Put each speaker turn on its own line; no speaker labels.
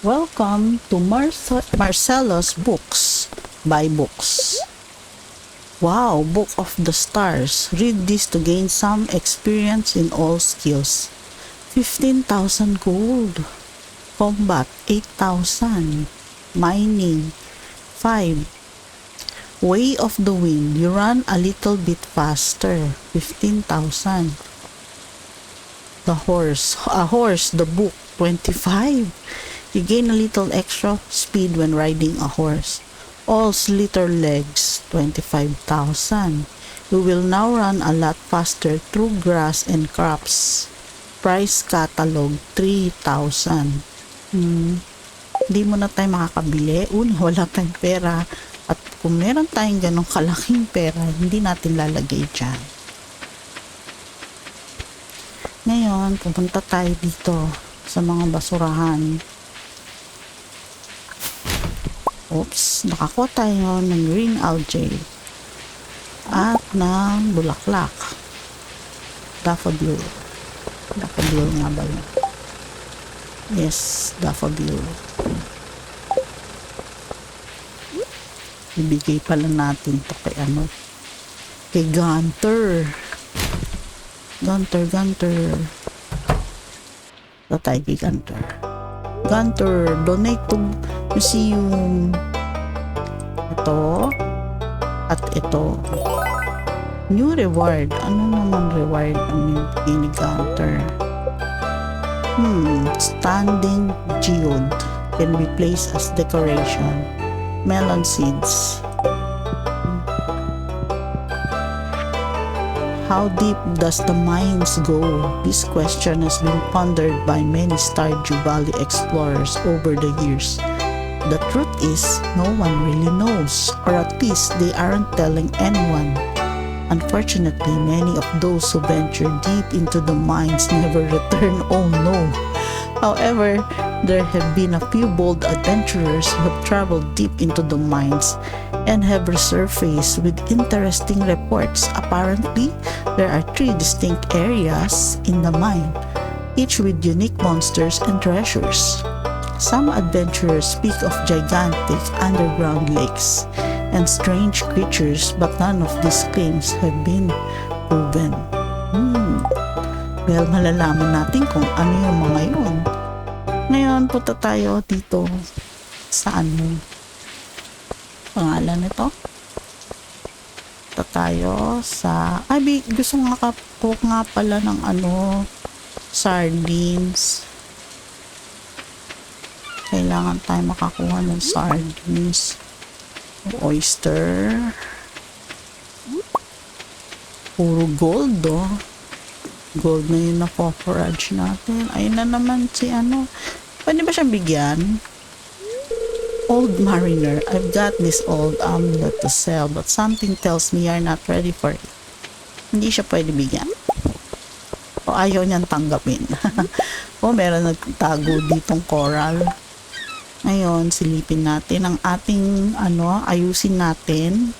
Welcome to Marce- Marcelo's Books by Books. Wow, Book of the Stars. Read this to gain some experience in all skills. 15,000 gold. Combat, 8,000. Mining, 5. Way of the Wind. You run a little bit faster. 15,000. The Horse. A Horse, the book, 25. You gain a little extra speed when riding a horse. All slither legs, 25,000. You will now run a lot faster through grass and crops. Price catalog, 3,000. Hmm. Hindi mo na tayo makakabili. Una, wala tayong pera. At kung meron tayong ganong kalaking pera, hindi natin lalagay dyan. Ngayon, pupunta tayo dito sa mga basurahan. Oops, nakakuha tayo ng green algae at ng bulaklak. Daffodil. Daffodil nga ba yun? Yes, daffodil. Ibigay pala natin to kay ano? Kay Gunter. Gunter, Gunter. Ito tayo kay Gunter. Gunter, donate to museum. Ito. At ito. New reward. Ano naman reward ang Gunter? Hmm, standing geode can be placed as decoration. Melon seeds. How deep does the mines go? This question has been pondered by many Stardew Valley explorers over the years. The truth is, no one really knows, or at least they aren't telling anyone. Unfortunately, many of those who venture deep into the mines never return. Oh no! However, there have been a few bold adventurers who have traveled deep into the mines and have resurfaced with interesting reports. Apparently, there are three distinct areas in the mine, each with unique monsters and treasures. Some adventurers speak of gigantic underground lakes and strange creatures, but none of these claims have been proven. Hmm. Well, malalaman natin kung ano yung mga yun. Ngayon, punta tayo dito sa ano. Pangalan nito? Punta tayo sa... Ay, gusto nga ka po nga pala ng ano, sardines. Kailangan tayo makakuha ng sardines. Oyster. Puro gold, oh. Gold na yung napoforage natin. Ayun na naman si ano. Pwede ba siyang bigyan? Old mariner, I've got this old amulet to sell but something tells me you're not ready for it. Hindi siya pwede bigyan. O ayaw niyang tanggapin. o meron nagtago ditong coral. Ngayon, silipin natin ang ating ano, ayusin natin